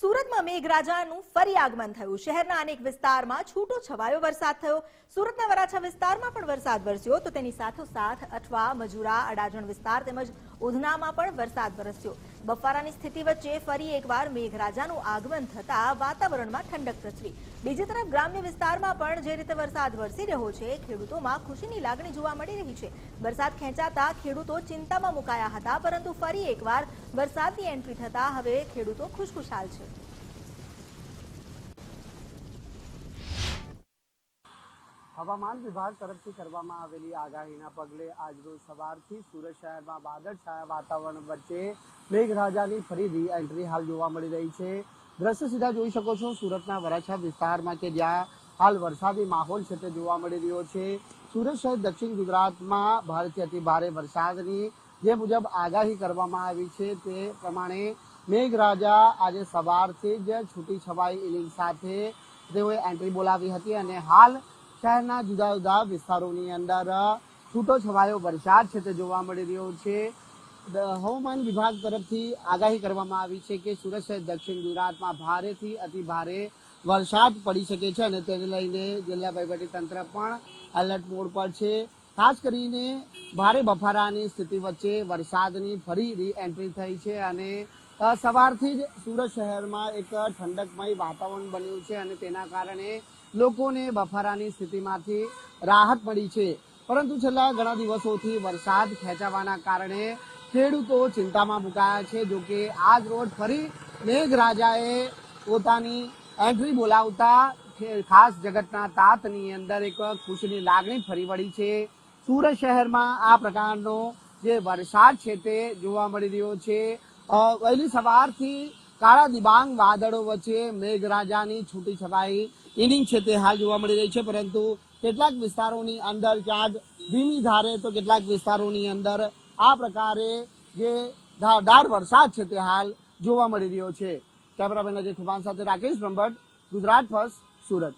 સુરતમાં મેઘરાજાનું ફરી આગમન થયું. શહેરના અનેક વિસ્તારમાં છૂટો છવાયો વરસાદ થયો. સુરતના વરાછા વિસ્તારમાં પણ વરસાદ વરસ્યો. તો તેની સાથોસાથ અઠવા, મજુરા, અડાજણ વિસ્તાર તેમજ ઉધનામાં પણ વરસાદ વરસ્યો. બફારાની સ્થિતિ વચ્ચે ફરી એકવાર મેઘરાજાનું આગમન થતા વાતાવરણમાં ઠંડક પ્રસરી. બીજી તરફ ગ્રામ્ય વિસ્તારમાં પણ જે રીતે વરસાદ વરસી રહ્યો છે, ખેડૂતોમાં ખુશીની લાગણી જોવા મળી રહી છે. વરસાદ ખેંચાતા ખેડૂતો ચિંતામાં મુકાયા હતા, પરંતુ ફરી એકવાર વરસાદની એન્ટ્રી થતા હવે ખેડૂતો ખુશખુશાલ છે. હવામાન વિભાગ તરફથી કરવામાં આવેલી આગાહીના પગલે આજરોજ સવારથી સુરત શહેરમાં વાદળછાયા વાતાવરણ વચ્ચે મેઘરાજાની ફરીથી એન્ટ્રી હાલ જોવા મળી રહી છે. દ્રશ્ય સીધા જોઈ શકો છો, સુરતના વરાછા વિસ્તારમાં કે જ્યાં હાલ વરસાદી માહોલ છે તે જોવા મળી રહ્યો છે. સુરત શહેર દક્ષિણ ગુજરાતમાં ભારેથી અતિ ભારે વરસાદની જે મુજબ આગાહી કરવામાં આવી છે તે પ્રમાણે મેઘરાજા આજે સવારથી જ છૂટી છવાઈ ઇનિંગ સાથે તેઓએ એન્ટ્રી બોલાવી હતી અને હાલ શહેરના જુદા જુદા વિસ્તારોની અંદર છૂટો છવાયો વરસાદ છે તે જોવા મળી રહ્યો છે. હવામાન વિભાગ તરફથી આગાહી કરવામાં આવી છે કે સુરત સહિત દક્ષિણ ગુજરાતમાં ભારેથી અતિ ભારે વરસાદ પડી શકે છે અને તેને લઈને જિલ્લા વહીવટી તંત્ર પણ એલર્ટ મોડ પર છે. ખાસ કરીને ભારે બફારાની સ્થિતિ વચ્ચે વરસાદની ફરી રી એન્ટ્રી થઈ છે અને સવારથી જ સુરત શહેરમાં એક ઠંડકમય વાતાવરણ બન્યું છે અને તેના કારણે લોકોને બફારાની સ્થિતિમાંથી રાહત મળી છે. પરંતુ છેલ્લા ઘણા દિવસોથી વરસાદ ખેંચાવાના કારણે ખેડૂતો ચિંતામાં મુકાયા છે. જો કે આજ રોજ ફરી મેઘરાજાએ પોતાની એન્ટ્રી બોલાવતા ખાસ જગતના તાતની અંદર એક ખુશીની લાગણી ફરી વળી છે. સુરત શહેરમાં આ પ્રકારનો જે વરસાદ છે તે જોવા મળી રહ્યો છે. વહેલી સવારથી કાળા દિબાંગ વાદળો વચ્ચે મેઘરાજાની છૂટી છવાઈ ઇનિંગ છે તે હાલ જોવા મળી રહી છે, પરંતુ કેટલાક વિસ્તારોની અંદર ક્યાંક ધીમી ધારે તો કેટલાક વિસ્તારોની અંદર આ પ્રકારે જે ધારદાર વરસાદ છે તે હાલ જોવા મળી રહ્યો છે. કેમેરામેન અજય ખુબાન સાથે રાકેશ બ્રહ્મભટ્ટ, ગુજરાત ફર્સ્ટ, સુરત.